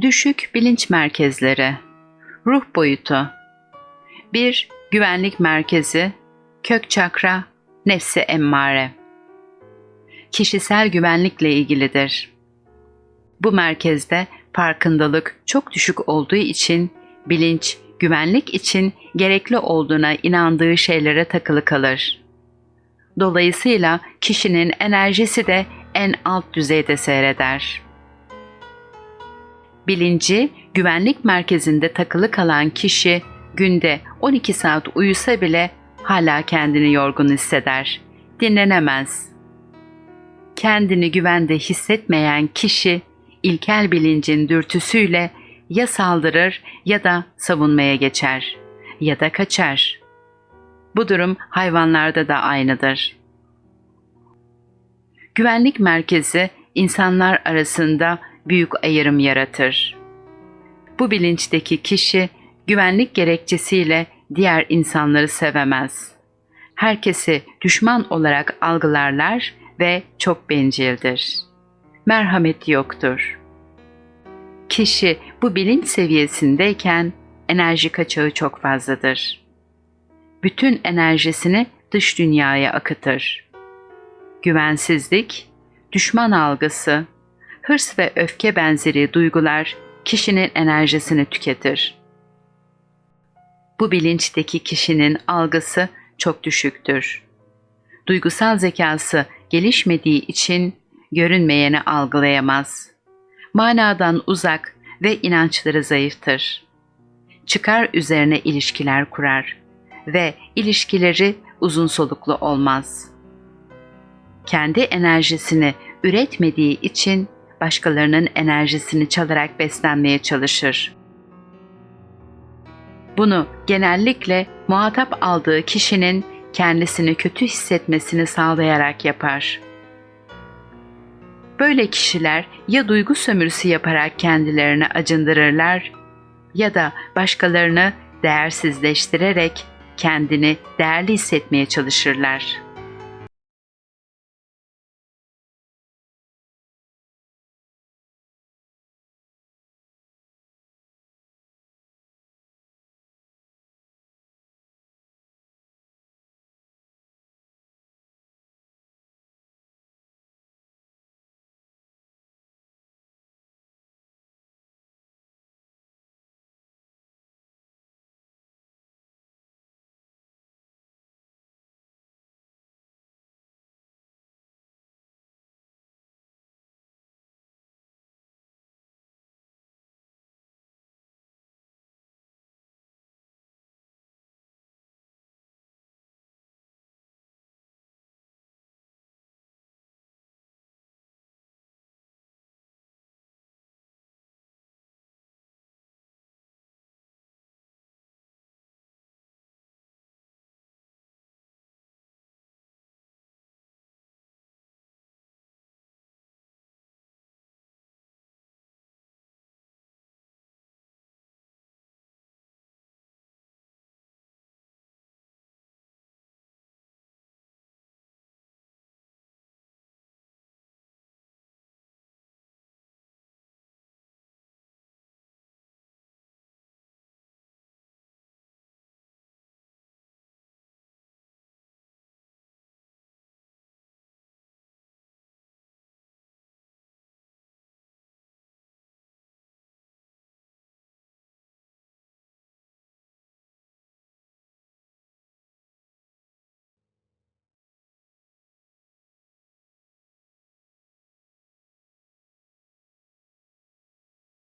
Düşük bilinç merkezleri Ruh boyutu 1. Güvenlik merkezi Kök çakra Nefsi emmare Kişisel güvenlikle ilgilidir. Bu merkezde farkındalık çok düşük olduğu için bilinç güvenlik için gerekli olduğuna inandığı şeylere takılı kalır. Dolayısıyla kişinin enerjisi de en alt düzeyde seyreder. Bilinci güvenlik merkezinde takılı kalan kişi günde 12 saat uyusa bile hala kendini yorgun hisseder. Dinlenemez. Kendini güvende hissetmeyen kişi ilkel bilincin dürtüsüyle ya saldırır ya da savunmaya geçer ya da kaçar. Bu durum hayvanlarda da aynıdır. Güvenlik merkezi insanlar arasında büyük ayrım yaratır. Bu bilinçteki kişi güvenlik gerekçesiyle diğer insanları sevemez. Herkesi düşman olarak algılarlar ve çok bencildir. Merhameti yoktur. Kişi bu bilinç seviyesindeyken enerji kaçağı çok fazladır. Bütün enerjisini dış dünyaya akıtır. Güvensizlik, düşman algısı, hırs ve öfke benzeri duygular kişinin enerjisini tüketir. Bu bilinçteki kişinin algısı çok düşüktür. Duygusal zekası gelişmediği için görünmeyeni algılayamaz. Manadan uzak ve inançları zayıftır. Çıkar üzerine ilişkiler kurar ve ilişkileri uzun soluklu olmaz. Kendi enerjisini üretmediği için başkalarının enerjisini çalarak beslenmeye çalışır. Bunu genellikle muhatap aldığı kişinin kendisini kötü hissetmesini sağlayarak yapar. Böyle kişiler ya duygu sömürüsü yaparak kendilerini acındırırlar ya da başkalarını değersizleştirerek kendini değerli hissetmeye çalışırlar.